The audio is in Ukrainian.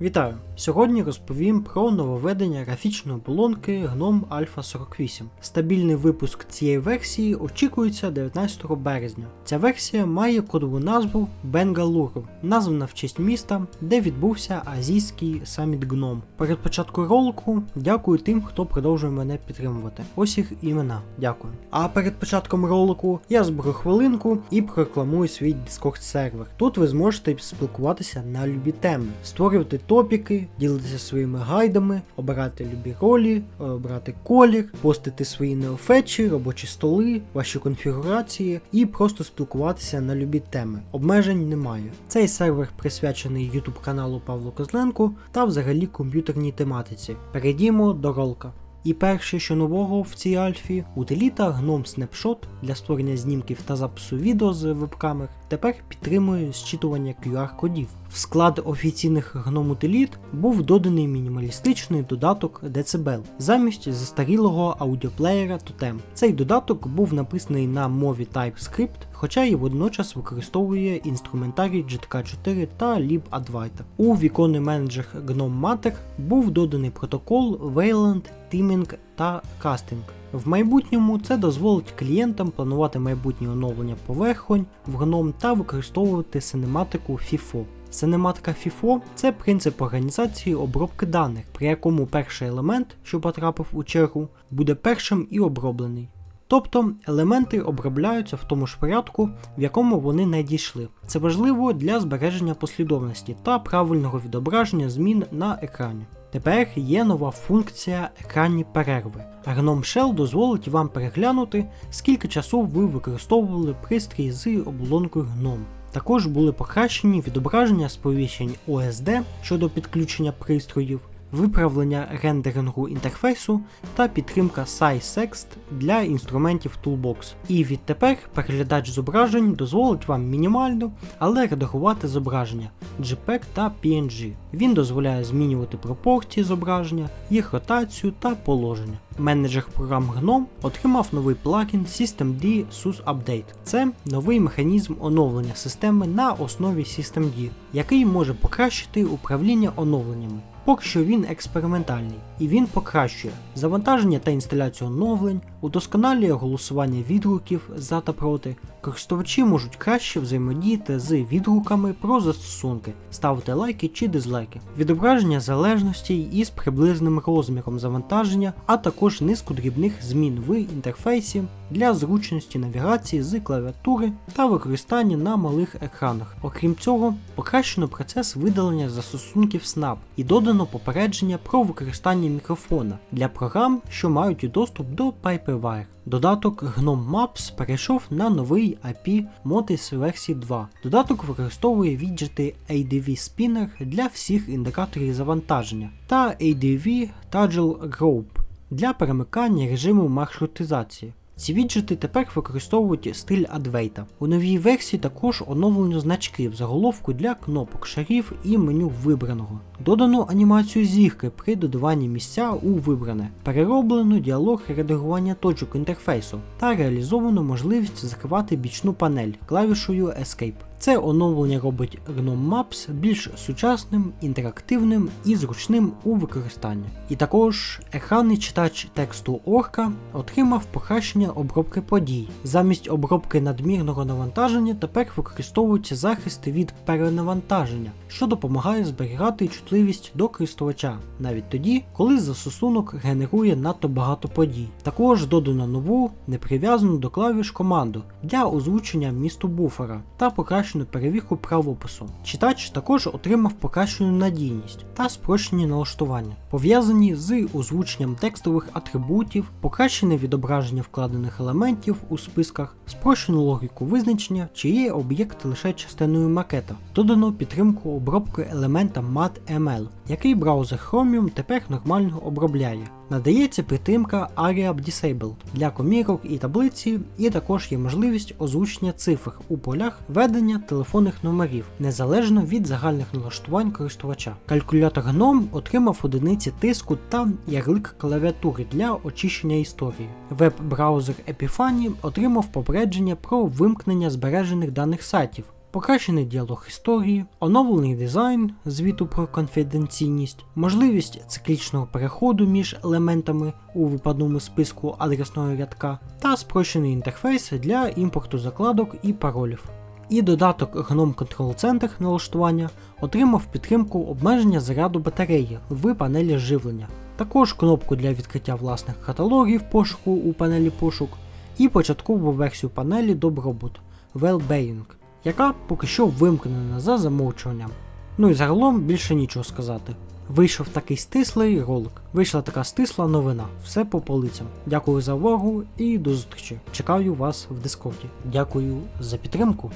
Вітаю! Сьогодні розповім про нововведення графічної оболонки GNOME Alpha 48. Стабільний випуск цієї версії очікується 19 березня. Ця версія має кодову назву Bengaluru, названа в честь міста, де відбувся азійський саміт GNOME. Перед початком ролику дякую тим, хто продовжує мене підтримувати. Ось їх імена. Дякую. А перед початком ролику я зберу хвилинку і прорекламую свій Discord сервер. Тут ви зможете спілкуватися на любі теми, створювати топіки, ділитися своїми гайдами, обирати любі ролі, обирати колір, постити свої неофетчі, робочі столи, ваші конфігурації і просто спілкуватися на любі теми. Обмежень немає. Цей сервер присвячений YouTube каналу Павлу Козленку та взагалі комп'ютерній тематиці. Перейдімо до ролка. І перше, що нового в цій альфі, утиліта GNOME Snapshot для створення знімків та запису відео з веб-камер тепер підтримує зчитування QR-кодів. В склад офіційних GNOME утиліт був доданий мінімалістичний додаток Decibel замість застарілого аудіоплеєра Totem. Цей додаток був написаний на мові TypeScript, хоча і водночас використовує інструментарій GTK4 та libadwaita. У віконний менеджер GNOME Matter був доданий протокол Wayland, Teaming та Casting. В майбутньому це дозволить клієнтам планувати майбутнє оновлення поверхонь в GNOME та використовувати синематику FIFO. Синематика FIFO – це принцип організації обробки даних, при якому перший елемент, що потрапив у чергу, буде першим і оброблений. Тобто елементи обробляються в тому ж порядку, в якому вони надійшли. Це важливо для збереження послідовності та правильного відображення змін на екрані. Тепер є нова функція екранні перерви. GNOME Shell дозволить вам переглянути, скільки часу ви використовували пристрій з оболонкою GNOME. Також були покращені відображення сповіщень OSD щодо підключення пристроїв, виправлення рендерингу інтерфейсу та підтримка SciSext для інструментів Toolbox. І відтепер переглядач зображень дозволить вам мінімально, але редагувати зображення JPEG та PNG. Він дозволяє змінювати пропорції зображення, їх ротацію та положення. Менеджер програм GNOME отримав новий плагін Systemd SUS Update. Це новий механізм оновлення системи на основі Systemd, який може покращити управління оновленнями. Поки що він експериментальний, і він покращує завантаження та інсталяцію оновлень, удосконалює голосування відгуків за та проти. Користувачі можуть краще взаємодіяти з відгуками про застосунки, ставити лайки чи дизлайки, відображення залежностей із приблизним розміром завантаження, а також низку дрібних змін в інтерфейсі для зручності навігації з клавіатури та використання на малих екранах. Окрім цього, покращено процес видалення застосунків Snap і додано попередження про використання мікрофона для програм, що мають доступ до PipeWire. Додаток GNOME Maps перейшов на новий API Motis версії 2. Додаток використовує віджити ADV Spinner для всіх індикаторів завантаження та ADV Toggle Group для перемикання режиму маршрутизації. Ці віджити тепер використовують стиль Advaita. У новій версії також оновлено значки в заголовку для кнопок шарів і меню вибраного. Додано анімацію зірки при додаванні місця у вибране, перероблено діалог редагування точок інтерфейсу та реалізовано можливість закривати бічну панель клавішою Escape. Це оновлення робить GNOME Maps більш сучасним, інтерактивним і зручним у використанні. І також екранний читач тексту Орка отримав покращення обробки подій. Замість обробки надмірного навантаження тепер використовується захист від перенавантаження, що допомагає зберігати чутливість до користувача, навіть тоді, коли застосунок генерує надто багато подій. Також додано нову, неприв'язану до клавіш команду для озвучення місту буфера та покращену перевірку правопису. Читач також отримав покращену надійність та спрощені налаштування, пов'язані з озвученням текстових атрибутів, покращене відображення вкладених елементів у списках, спрощену логіку визначення, чи є об'єкт лише частиною макета, додано підтримку обробки елемента MAT-ML, який браузер Chromium тепер нормально обробляє. Надається підтримка ARIA Disabled для комірок і таблиці, і також є можливість озвучення цифр у полях ведення телефонних номерів, незалежно від загальних налаштувань користувача. Калькулятор GNOME отримав одиниці тиску та ярлик клавіатури для очищення історії. Веб-браузер Epiphany отримав попередження про вимкнення збережених даних сайтів. Покращений діалог історії, оновлений дизайн звіту про конфіденційність, можливість циклічного переходу між елементами у випадному списку адресного рядка та спрощений інтерфейс для імпорту закладок і паролів. І додаток GNOME Control Center налаштування отримав підтримку обмеження заряду батареї в панелі живлення, також кнопку для відкриття власних каталогів пошуку у панелі пошук і початкову версію панелі Добробут Wellbeing, яка поки що вимкнена за замовчуванням. Ну і загалом більше нічого сказати. Вийшов такий стислий ролик, вийшла така стисла новина. Все по полицям. Дякую за увагу і до зустрічі. Чекаю вас в Дискорді. Дякую за підтримку.